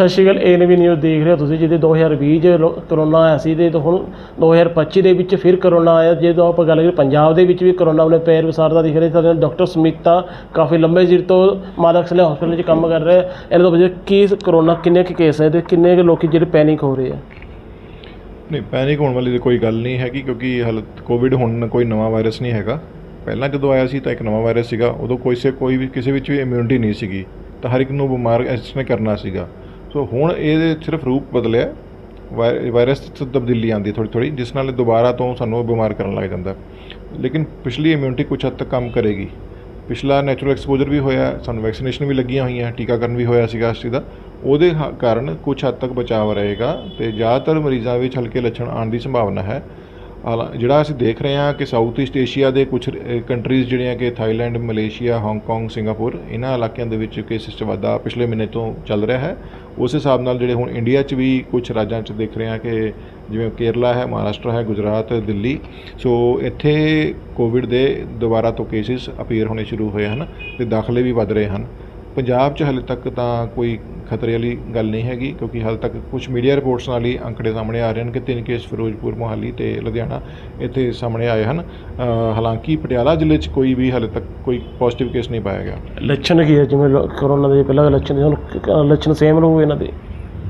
ਸਤਿ ਸ਼੍ਰੀ ਅਕਾਲ ANB news ਦੇਖ ਰਹੇ ਹੋ ਤੁਸੀਂ, ਜਿਹਦੇ 2020 ਚ ਕਰੋਨਾ ਆਇਆ ਸੀ ਤੇ ਹੁਣ 2025 ਦੇ ਵਿੱਚ ਫਿਰ ਕਰੋਨਾ ਆਇਆ, ਜਦੋਂ ਆਪਾਂ ਗੱਲ ਕਰੀਏ ਪੰਜਾਬ ਦੇ ਵਿੱਚ ਵੀ ਕਰੋਨਾ ਵਾਲੇ ਪੈਰ ਵਿਸਾਰਦਾ ਦਿਖ ਰਿਹਾ ਸਾਡੇ ਡਾਕਟਰ ਸਮੀਤਾ ਕਾਫੀ ਲੰਬੇ ਚਿਰ ਤੋਂ ਮਾਲਕ ਸਲੇ ਹਸਪੀਟਲ 'ਚ ਕੰਮ ਕਰ ਰਹੇ ਇਹਨਾਂ ਤੋਂ ਵਜੇ ਕੀ ਕਰੋਨਾ ਕਿੰਨੇ ਕੁ ਕੇਸ ਹੈ ਤੇ ਕਿੰਨੇ ਕੁ ਲੋਕੀ ਜਿਹੜੇ ਪੈਨਿਕ ਹੋ ਰਹੇ ਆ? ਨਹੀਂ ਪੈਨਿਕ ਹੋਣ ਵਾਲੀ ਤਾਂ ਕੋਈ ਗੱਲ ਨਹੀਂ ਹੈਗੀ, ਕਿਉਂਕਿ ਹਲ ਕੋਵਿਡ ਹੁਣ ਕੋਈ ਨਵਾਂ ਵਾਇਰਸ ਨਹੀਂ ਹੈਗਾ। ਪਹਿਲਾਂ ਜਦੋਂ ਆਇਆ ਸੀ ਤਾਂ ਇੱਕ ਨਵਾਂ ਵਾਇਰਸ ਸੀਗਾ, ਉਦੋਂ ਕੋਈ ਸੇ ਕੋਈ ਵੀ ਕਿਸੇ ਵਿੱਚ ਵੀ ਇਮਿਊਨਿਟੀ ਨਹੀਂ ਸੀਗੀ। ਤਾਂ ਹਰ ਇੱਕ ਨੂੰ ਬਿਮਾਰ ਇਸ ਨੇ ਕਰਨਾ ਸੀਗਾ। ਸੋ ਹੁਣ ਇਹਦੇ ਸਿਰਫ ਰੂਪ ਬਦਲਿਆ, ਵਾਇ- ਵਾਇਰਸ 'ਚ ਤਬਦੀਲੀ ਆਉਂਦੀ ਥੋੜੀ ਥੋੜੀ ਜਿਸ ਨਾਲ ਦੁਬਾਰਾ ਤੋਂ ਸਾਨੂੰ ਬਿਮਾਰ ਕਰਨ ਲੱਗ ਜਾਂਦਾ। ਲੇਕਿਨ ਪਿਛਲੀ ਇਮਿਊਨਿਟੀ ਕੁਝ ਹੱਦ ਤੱਕ ਕੰਮ ਕਰੇਗੀ। ਪਿਛਲਾ ਨੈਚੁਰਲ ਐਕਸਪੋਜ਼ਰ ਵੀ ਹੋਇਆ, ਸਾਨੂੰ ਵੈਕਸੀਨੇਸ਼ਨ ਵੀ ਲੱਗੀਆਂ ਹੋਈਆਂ, ਟੀਕਾਕਰਨ ਵੀ ਹੋਇਆ ਸੀਗਾ ਇਸ ਚੀਜ਼ ਦਾ। ਉਹਦੇ ਹ- ਕਾਰਨ ਕੁਝ ਹੱਦ ਤੱਕ ਬਚਾਅ ਰਹੇਗਾ ਤੇ ਜ਼ਿਆਦਾਤਰ ਮਰੀਜ਼ਾਂ ਵਿੱਚ ਹਲਕੇ ਲੱਛਣ ਆਉਣ ਦੀ ਸੰਭਾਵਨਾ ਹੈ। ਹਾਲਾਂ, ਜਿਹੜਾ ਅਸੀਂ ਦੇਖ ਰਹੇ ਹਾਂ ਕਿ ਸਾਊਥ ਈਸਟ ਏਸ਼ੀਆ ਦੇ ਕੁਝ ਕੰਟਰੀਜ਼ ਜਿਹੜੀਆਂ ਕਿ ਥਾਈਲੈਂਡ ਮਲੇਸ਼ੀਆ ਹਾਂਗਕਾਂਗ ਸਿੰਗਾਪੁਰ ਇਹਨਾਂ ਇਲਾਕਿਆਂ ਦੇ ਵਿੱਚ ਕੇਸਿਸ 'ਚ ਵਾਧਾ ਪਿਛਲੇ ਮਹੀਨੇ ਤੋਂ ਚੱਲ ਰਿਹਾ ਹੈ। ਉਸ ਹਿਸਾਬ ਨਾਲ ਜਿਹੜੇ ਹੁਣ ਇੰਡੀਆ 'ਚ ਵੀ ਕੁਝ ਰਾਜਾਂ 'ਚ ਦੇਖ ਰਹੇ ਹਾਂ ਕਿ ਜਿਵੇਂ ਕੇਰਲਾ ਹੈ, ਮਹਾਰਾਸ਼ਟਰ ਹੈ, ਗੁਜਰਾਤ, ਦਿੱਲੀ, ਸੋ ਇੱਥੇ ਕੋਵਿਡ ਦੇ ਦੁਬਾਰਾ ਤੋਂ ਕੇਸਿਸ ਅਪੀਅਰ ਹੋਣੇ ਸ਼ੁਰੂ ਹੋਏ ਹਨ ਤੇ ਦਾਖਲੇ ਵੀ ਵੱਧ ਰਹੇ ਹਨ। ਪੰਜਾਬ 'ਚ ਹਾਲੇ ਤੱਕ ਤਾਂ ਕੋਈ ਖਤਰੇ ਵਾਲੀ ਗੱਲ ਨਹੀਂ ਹੈਗੀ ਕਿਉਂਕਿ ਹਾਲੇ ਤੱਕ ਕੁਝ ਮੀਡੀਆ ਰਿਪੋਰਟਸ ਨਾਲ ਹੀ ਅੰਕੜੇ ਸਾਹਮਣੇ ਆ ਰਹੇ ਹਨ ਕਿ ਤਿੰਨ ਕੇਸ ਫਿਰੋਜ਼ਪੁਰ ਮੋਹਾਲੀ ਤੇ ਲੁਧਿਆਣਾ ਇੱਥੇ ਸਾਹਮਣੇ ਆਏ ਹਨ। ਹਾਲਾਂਕਿ ਪਟਿਆਲਾ ਜ਼ਿਲ੍ਹੇ 'ਚ ਕੋਈ ਵੀ ਹਾਲੇ ਤੱਕ ਕੋਈ ਪੋਜ਼ਿਟਿਵ ਕੇਸ ਨਹੀਂ ਪਾਇਆ ਗਿਆ। ਲੱਛਣ ਕੀ ਹੈ? ਜਿਵੇਂ ਕਰੋਨਾ ਦੇ ਪਹਿਲਾਂ ਲੱਛਣ ਲੱਛਣ ਸੇਮ ਰਹੂ ਇਹਨਾਂ ਦੇ?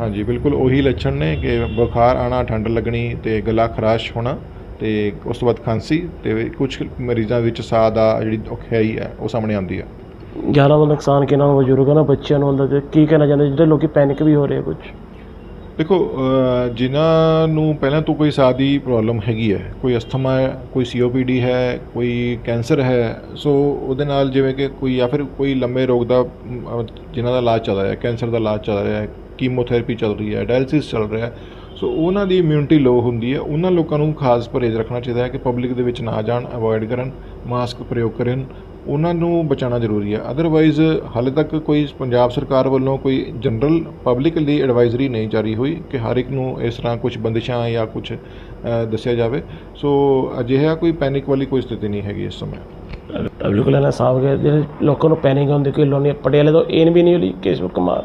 ਹਾਂਜੀ ਬਿਲਕੁਲ ਉਹੀ ਲੱਛਣ ਨੇ ਕਿ ਬੁਖਾਰ ਆਣਾ ਠੰਡ ਲੱਗਣੀ ਤੇ ਗਲਾ ਖਰਾਸ਼ ਹੋਣਾ ਤੇ ਉਸ ਤੋਂ ਬਾਅਦ ਖਾਂਸੀ ਤੇ ਕੁਝ ਮਰੀਜ਼ਾਂ ਵਿੱਚ ਸਾਹ ਦਾ ਜਿਹੜੀ ਔਖਿਆਈ ਹੈ ਉਹ ਸਾਹਮਣੇ ਆਉਂਦੀ ਹੈ। ਜ਼ਿਆਦਾ ਦਾ ਨੁਕਸਾਨ ਕਿਹਨਾਂ ਨੂੰ ਬਜ਼ੁਰਗਾਂ ਨੂੰ ਬੱਚਿਆਂ ਨੂੰ ਹੁੰਦਾ ਤੇ ਕੀ ਕਹਿਣਾ ਚਾਹੁੰਦੇ? ਜਿਹੜੇ ਲੋਕੀ ਪੈਨਿਕ ਵੀ ਹੋ ਰਹੇ ਆ ਕੁਝ ਦੇਖੋ ਅ, ਜਿਨ੍ਹਾਂ ਨੂੰ ਪਹਿਲਾਂ ਤੋਂ ਕੋਈ ਸਾਹ ਦੀ ਪ੍ਰੋਬਲਮ ਹੈਗੀ ਹੈ ਕੋਈ ਅਸਥਮਾ ਹੈ ਕੋਈ ਸੀਓਪੀਡੀ ਹੈ ਕੋਈ ਕੈਂਸਰ ਹੈ ਸੋ ਉਹਦੇ ਨਾਲ ਜਿਵੇਂ ਕਿ ਕੋਈ ਜਾਂ ਫਿਰ ਕੋਈ ਲੰਬੇ ਰੋਗ ਦਾ ਅਮ, ਜਿਨ੍ਹਾਂ ਦਾ ਇਲਾਜ ਚੱਲ ਰਿਹਾ ਹੈ ਕੈਂਸਰ ਦਾ ਇਲਾਜ ਚੱਲ ਰਿਹਾ ਹੈ ਕੀਮੋਥੈਰੇਪੀ ਚੱਲ ਰਹੀ ਹੈ ਡਾਇਲਿਸਿਸ ਚੱਲ ਰਿਹਾ ਹੈ ਸੋ ਉਹਨਾਂ ਦੀ ਇਮਿਊਨਿਟੀ ਲੋ ਹੁੰਦੀ ਹੈ। ਉਹਨਾਂ ਲੋਕਾਂ ਨੂੰ ਖਾਸ ਪਰਹੇਜ਼ ਰੱਖਣਾ ਚਾਹੀਦਾ ਹੈ ਕਿ ਪਬਲਿਕ ਦੇ ਵਿੱਚ ਨਾ ਜਾਣ ਅਵੋਇਡ ਕਰਨ ਮਾਸਕ ਪ੍ਰਯੋਗ ਕਰਨ ਉਹਨਾਂ ਨੂੰ ਬਚਾਉਣਾ ਜ਼ਰੂਰੀ ਹੈ। ਅਦਰਵਾਈਜ਼ ਹਾਲੇ ਤੱਕ ਕੋਈ ਪੰਜਾਬ ਸਰਕਾਰ ਵੱਲੋਂ ਕੋਈ ਜਨਰਲ ਪਬਲਿਕ ਲਈ ਐਡਵਾਈਜ਼ਰੀ ਨਹੀਂ ਜਾਰੀ ਹੋਈ ਕਿ ਹਰ ਇੱਕ ਨੂੰ ਇਸ ਤਰ੍ਹਾਂ ਕੁਝ ਬੰਦਿਸ਼ਾਂ ਜਾਂ ਕੁਝ ਦੱਸਿਆ ਜਾਵੇ। ਸੋ ਅਜਿਹਾ ਕੋਈ ਪੈਨਿਕ ਵਾਲੀ ਕੋਈ ਸਥਿਤੀ ਨਹੀਂ ਹੈਗੀ ਇਸ ਸਮੇਂ। ਬਿਲਕੁਲ ਇਹਨਾਂ ਸਾਫ਼ ਜਿਹੜੇ ਲੋਕਾਂ ਨੂੰ ਪੈਨਿਕ ਹੁੰਦੀ, ਕੋਈ ਲੋਨੀ ਪਟਿਆਲੇ ਤੋਂ ਏਨ ਵੀ ਨਹੀਂ ਕੇਸ਼ਵ ਕੁਮਾਰ।